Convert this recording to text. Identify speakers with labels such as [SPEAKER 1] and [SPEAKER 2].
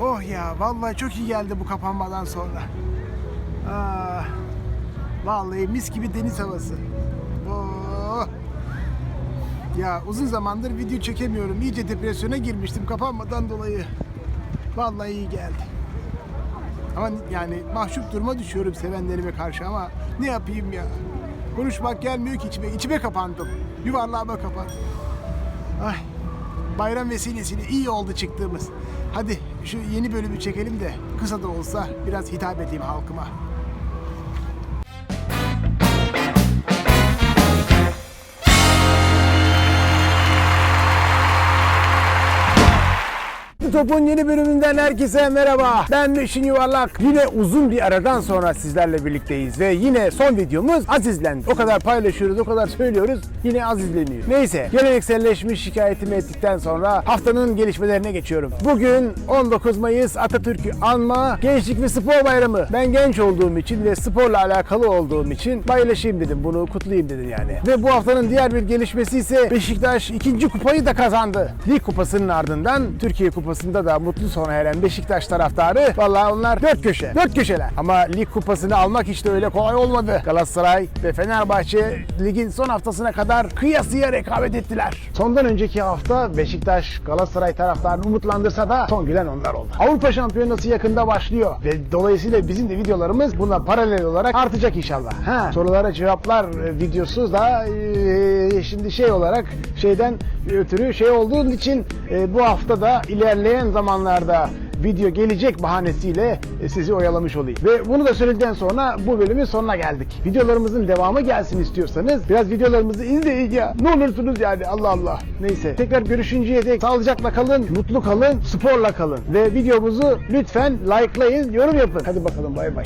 [SPEAKER 1] Oh ya vallahi çok iyi geldi bu kapanmadan sonra. Ah, vallahi mis gibi deniz havası. Oh. Ya uzun zamandır video çekemiyorum. İyice depresyona girmiştim kapanmadan dolayı. Vallahi iyi geldi. Ama yani mahcup duruma düşüyorum sevenlerime karşı ama ne yapayım ya. Konuşmak gelmiyor ki içime. İçime kapandım. Yuvarlağıma kapandım. Ay, bayram vesilesiyle iyi oldu çıktığımız. Hadi şu yeni bölümü çekelim de kısa da olsa biraz hitap edeyim halkıma. Topun yeni bölümünden herkese merhaba. Ben Meşin Yuvarlak. Yine uzun bir aradan sonra sizlerle birlikteyiz ve yine son videomuz az izlendi. O kadar paylaşıyoruz, o kadar söylüyoruz. Yine az izleniyor. Neyse, gelenekselleşmiş şikayetimi ettikten sonra haftanın gelişmelerine geçiyorum. Bugün 19 Mayıs Atatürk'ü anma Gençlik ve Spor Bayramı. Ben genç olduğum için ve sporla alakalı olduğum için paylaşayım dedim. Bunu kutlayayım dedim yani. Ve bu haftanın diğer bir gelişmesi ise Beşiktaş ikinci kupayı da kazandı. Lig kupasının ardından Türkiye kupasında da mutlu sona eren Beşiktaş taraftarı vallahi onlar dört köşe. Dört köşeler. Ama lig kupasını almak işte öyle kolay olmadı. Galatasaray ve Fenerbahçe ligin son haftasına kadar kıyasıya rekabet ettiler. Sondan önceki hafta Beşiktaş Galatasaray taraftarını umutlandırsa da son gülen onlar oldu. Avrupa Şampiyonası yakında başlıyor ve dolayısıyla bizim de videolarımız buna paralel olarak artacak inşallah. Ha, sorulara cevaplar e, videosu da e, şimdi şey olarak şeyden ötürü şey olduğu için e, bu hafta da ilerleyen zamanlarda video gelecek bahanesiyle e, sizi oyalamış olayım. Ve bunu da söyledikten sonra bu bölümün sonuna geldik. Videolarımızın devamı gelsin istiyorsanız biraz videolarımızı izleyin ya. Ne olursunuz yani Allah Allah. Neyse tekrar görüşünceye dek sağlıcakla kalın, mutlu kalın, sporla kalın. Ve videomuzu lütfen likelayın, yorum yapın. Hadi bakalım bay bay.